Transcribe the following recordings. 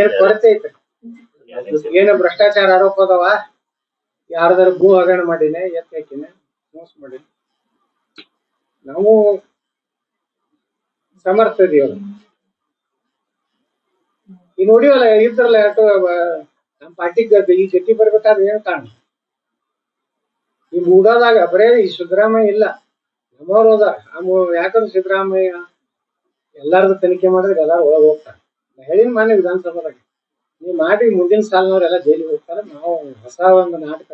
ಏನ್ ಕೊರತೆ ಐತೆ? ಏನ ಭ್ರಷ್ಟಾಚಾರ ಆರೋಪ ಅದಾವ? ಯಾರ್ದಾರು ಭೂ ಹಗರಣ ಮಾಡಿನೇ ಎತ್ತ ಹಾಕಿನ ಮೋಸ ಮಾಡಿ ನಾವು ಸಮರ್ಥ ಇದೀವಲ್ಲ. ಈ ನೋಡಿವಲ್ಲ, ಇದ್ರಲ್ಲ ನಮ್ಮ ಪಾರ್ಟಿಗೆ ಈ ಜೊತೆ ಬರ್ಬೇಕಾದ್ರೆ ಏನು ಕಾರಣ? ಈ ಮೂಡಾದಾಗ ಬರೇ ಈ ಸಿದ್ದರಾಮಯ್ಯ ಇಲ್ಲ. ನಮ್ಮವ್ರು ಹೋದಾರ ಯಾಕಂದ್ರೆ ಸಿದ್ದರಾಮಯ್ಯ ಎಲ್ಲಾರ್ದು ತನಿಖೆ ಮಾಡಿದ್ರೆ ಎಲ್ಲಾರು ಒಳಗೆ ಹೋಗ್ತಾರೆ. ಹೇಳಿನ ಮಾನ್ಯ ವಿಧಾನಸಭಾದಾಗ ನೀವು ಮಾಡಿ ಮುಂದಿನ ಸಾಲಿನವರೆಲ್ಲ ಜೈಲಿಗೆ ಹೋಗ್ತಾರೆ, ನಾವು ಹೊಸ ಒಂದು ನಾಟಕ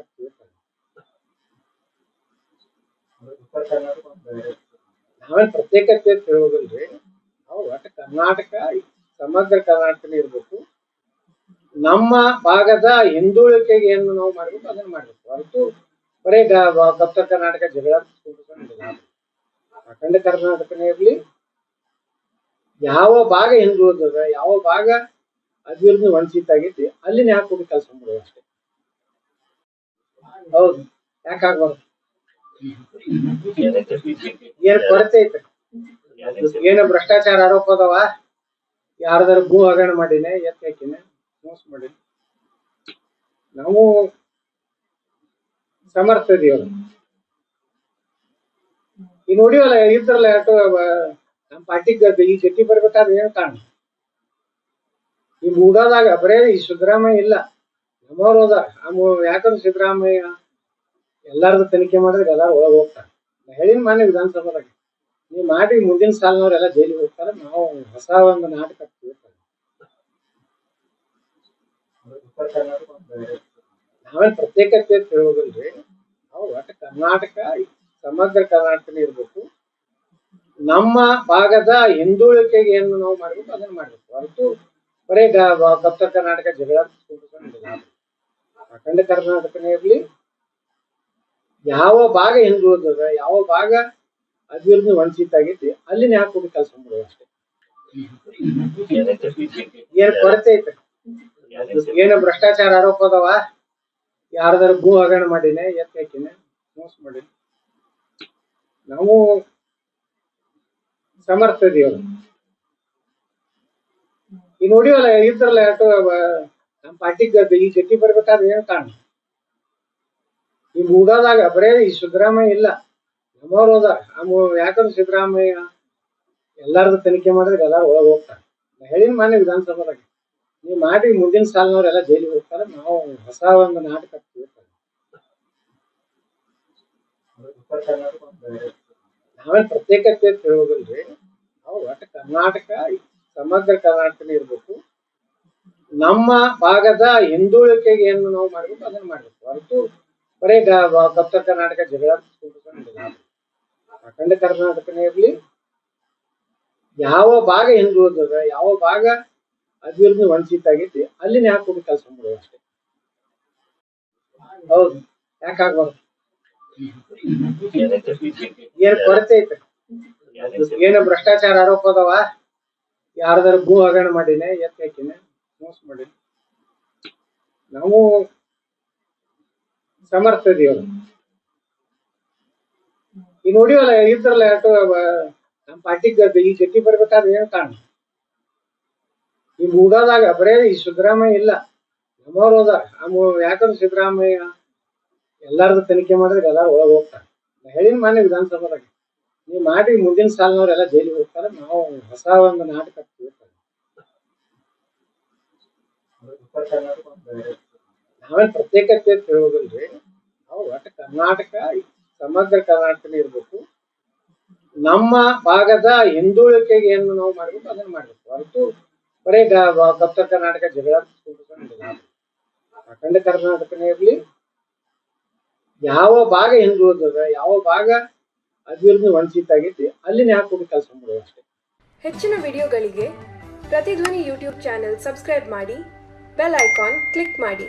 ನಾವೇನು ಪ್ರತ್ಯೇಕತೆ ಅಂತ ನಾವು ಒಟ್ಟು ಕರ್ನಾಟಕ, ಸಮಗ್ರ ಕರ್ನಾಟಕನೇ ಇರ್ಬೇಕು. ನಮ್ಮ ಭಾಗದ ಹಿಂದುಳಿಕೆಗೆ ಏನು ನಾವು ಮಾಡ್ಬೇಕು, ಅದನ್ನ ಮಾಡ್ಬೇಕು. ಹೊರತು ಬರೀ ಕರ್ನಾಟಕ ಜಗಳ. ಅಖಂಡ ಕರ್ನಾಟಕನೇ ಇರ್ಲಿ ಯಾವ ಭಾಗ ಹಿಂದುಳಿದ ಯಾವ ಭಾಗ ಅಭಿವೃದ್ಧಿ ವಂಚಿತ ಆಗೈತಿ ಅಲ್ಲಿ ಯಾಕೆ ಹೋಗಿ ಕೆಲಸ ಮಾಡೋದು ಅಷ್ಟೇ. ಹೌದು ಯಾಕಾಗ್ಬಾರ್ದು ಏನ್ ಕೊರತೆ ಐತೆ? ಏನ ಭ್ರಷ್ಟಾಚಾರ ಆರೋಪ ಅದಾವ? ಯಾರ್ದಾರ ಭೂ ಹಗರಣ ಮಾಡಿನ, ಎತ್ತ ಮೋಸ ಮಾಡಿ ನಾವು ಸಮರ್ಥ ಇದೀವಲ್ಲ ಈಗ ನೋಡಿವಲ್ಲ ಇದ್ರಲ್ಲ ಅಷ್ಟು ನಮ್ಮ ಪಾರ್ಟಿಗೆ ಈ ಜೆಟ್ಟಿ ಬರ್ಬೇಕಾದ್ರೆ ಏನು ಕಾರಣ ಈ ಮೂಡೋದಾಗ, ಬರೇ ಈ ಸಿದ್ದರಾಮಯ್ಯ ಇಲ್ಲ. ನಮ್ಮವ್ರು ಹೋದಾರ. ಯಾಕಂದ್ರೆ ಸಿದ್ದರಾಮಯ್ಯ ಎಲ್ಲಾರ್ದು ತನಿಖೆ ಮಾಡಿದ್ರೆ ಎಲ್ಲಾರು ಒಳಗೆ ಹೋಗ್ತಾರೆ. ಹೇಳಿನ ಮಾನ್ಯ ವಿಧಾನಸಭಾದಾಗ ನೀವು ಮಾಡಿ ಮುಂದಿನ ಸಾಲಿನವ್ರೆಲ್ಲ ಜೈಲಿಗೆ ಹೋಗ್ತಾರೆ. ನಾವು ಹೊಸ ಒಂದು ನಾಟಕ. ನಾವೇನ್ ಪ್ರತ್ಯೇಕತೆ ಅಂತ ಹೇಳೋದಿಲ್ರಿ ನಾವು ಒಟ್ಟು ಕರ್ನಾಟಕ, ಸಮಗ್ರ ಕರ್ನಾಟಕನೇ ಇರ್ಬೇಕು. ನಮ್ಮ ಭಾಗದ ಹಿಂದುಳಿಕೆಗೆ ಏನು ನಾವು ಮಾಡಬೇಕು, ಅದನ್ನ ಮಾಡಬೇಕು. ಹೊರತು ಬರೀ ಕತ್ತ ಕರ್ನಾಟಕ ಜಗಳ. ಅಖಂಡ ಕರ್ನಾಟಕನೇ ಇರಲಿ. ಯಾವ ಭಾಗ ಹಿಂದುಳಿದ ಯಾವ ಭಾಗ ಅಭಿವೃದ್ಧಿ ವಂಚಿತ ಆಗೈತಿ ಅಲ್ಲಿ ಯಾಕೆ ಹೋಗಿ ಕೆಲಸ ಮಾಡೋದು ಅಷ್ಟೇ. ಏನ್ ಕೊರತೆ ಐತೆ? ಏನು ಭ್ರಷ್ಟಾಚಾರ ಆರೋಪ ಅದಾವ? ಯಾರ್ದಾರು ಭೂ ಹಗರಣ ಮಾಡಿನೇ, ಎತ್ತ ಹಾಕಿನೇ, ಮೋಸ ಮಾಡಿ ನಾವು ಸಮರ್ಥ ದೇವರು ಈ ನೋಡಿವಲ್ಲ ಇದ್ರಲ್ಲ ಯಾಕೋ ನಮ್ಮ ಪಾರ್ಟಿಗೆ ಈ ಗಟ್ಟಿ ಬರ್ಬೇಕಾದ್ರೆ ಏನ್ ಕಾಣ ಈ ಮೂಡೋದಾಗ ಬರೇ ಈ ಸಿದ್ದರಾಮಯ್ಯ ಇಲ್ಲ. ನಮ್ಮವ್ರು ಹೋದಾರ. ಯಾಕಂದ್ರೆ ಸಿದ್ದರಾಮಯ್ಯ ಎಲ್ಲಾರದ ತನಿಖೆ ಮಾಡಿದ್ರೆ ಎಲ್ಲಾರು ಒಳಗೆ ಹೋಗ್ತಾರೆ. ಹೇಳಿನ ಮಾನ್ಯ ವಿಧಾನಸಭಾದಾಗ, ನೀವು ಮಾಡಿ, ಮುಂದಿನ ಸಾಲಿನವರೆಲ್ಲ ಜೈಲಿಗೆ ಹೋಗ್ತಾರೆ. ನಾವು ಹೊಸ ಒಂದು ನಾಟಕ. ನಾವೇನ್ ಪ್ರತ್ಯೇಕತೆ ಅಂತ ನಾವು ಒಟ್ಟು ಕರ್ನಾಟಕ, ಸಮಗ್ರ ಕರ್ನಾಟಕನೇ ಇರಬೇಕು. ನಮ್ಮ ಭಾಗದ ಹಿಂದುಳಿಕೆಗೆ ಏನು ನಾವು ಮಾಡಬೇಕು, ಅದನ್ನ ಮಾಡಬೇಕು. ಹೊರತು ಬರೇ ವ- ಕರ್ನಾಟಕ ಜಗಳ. ಅಖಂಡ ಕರ್ನಾಟಕನೇ ಇರಲಿ. ಯಾವ ಭಾಗ ಹಿಂದುಳಿದ ಯಾವ ಭಾಗ ಅಭಿವೃದ್ಧಿ ವಂಚಿತ ಆಗೈತಿ ಅಲ್ಲಿನ ಯಾಕೆ ಹೋಗಿ ಕೆಲಸ ಮಾಡೋದು ಅಷ್ಟೇ. ಹೌದು. ಯಾಕಾಗ್ಬಾರ್ದು ಏನ್ ಕೊರತೆ ಐತೆ? ಏನ ಭ್ರಷ್ಟಾಚಾರ ಆರೋಪ ಅದಾವ? ಯಾರ್ದಾರ ಭೂ ಹಗರಣ ಮಾಡಿನೆ, ಎತ್ತ ಹಾಕಿನ, ಮೋಸ ಮಾಡಿ ನಾವು ಸಮರ್ಥ ಇದೀವಲ್ಲ. ಈ ನೋಡಿವಲ್ಲ, ಇದ್ರಲ್ಲ ಅಷ್ಟು ನಮ್ಮ ಪಾರ್ಟಿಗೆ ಈ ಜೊತೆ ಬರ್ಬೇಕಾದ್ರೆ ಏನ್ ಕಾರಣ ಈ ಮೂಡಾದಾಗ ಬರೇ ಈ ಸಿದ್ದರಾಮಯ್ಯ ಇಲ್ಲ. ನಮ್ಮವ್ರು ಹೋದಾರ ಯಾಕಂದ್ರೆ ಸಿದ್ದರಾಮಯ್ಯ ಎಲ್ಲಾರ್ದು ತನಿಖೆ ಮಾಡಿದ್ರೆ ಎಲ್ಲಾರು ಒಳಗೆ ಹೋಗ್ತಾರೆ. ಹೇಳಿನ ಮಾನ್ಯ ವಿಧಾನಸಭಾದಾಗ ನೀವು ಮಾಡಿ ಮುಂದಿನ ಸಾಲಿನವ್ರೆಲ್ಲ ಜೈಲಿಗೆ ಹೋಗ್ತಾರೆ, ನಾವು ಹೊಸ ಒಂದು ನಾಟಕ ನಾವೇನು ಅಂತ ಹೇಳೋದಿಲ್ರಿ ನಾವು ಒಟ್ಟು ಕರ್ನಾಟಕ, ಸಮಗ್ರ ಕರ್ನಾಟಕನೇ ಇರಬೇಕು. ನಮ್ಮ ಭಾಗದ ಹಿಂದುಳಿಕೆಗೆ ಏನು ನಾವು ಮಾಡಬೇಕು, ಅದನ್ನ ಮಾಡ್ಬೇಕು. ಹೊರತು ಬರೀ ಕರ್ನಾಟಕ ಜಗಳ. ಅಖಂಡ ಕರ್ನಾಟಕನೇ ಇರ್ಲಿ ಯಾವ ಭಾಗ ಹಿಂದುಳಿದ ಯಾವ ಭಾಗ ಅಭಿವೃದ್ಧಿ ವಂಚಿತ ಆಗೈತಿ ಯಾಕೆ ಹೋಗಿ ಕೆಲಸ ಮಾಡೋದು ಅಷ್ಟೇ. ಹೆಚ್ಚಿನ ವಿಡಿಯೋಗಳಿಗೆ ಪ್ರತಿಧ್ವನಿ ಯೂಟ್ಯೂಬ್ ಚಾನೆಲ್ ಸಬ್ಸ್ಕ್ರೈಬ್ ಮಾಡಿ, ಬೆಲ್ ಐಕಾನ್ ಕ್ಲಿಕ್ ಮಾಡಿ.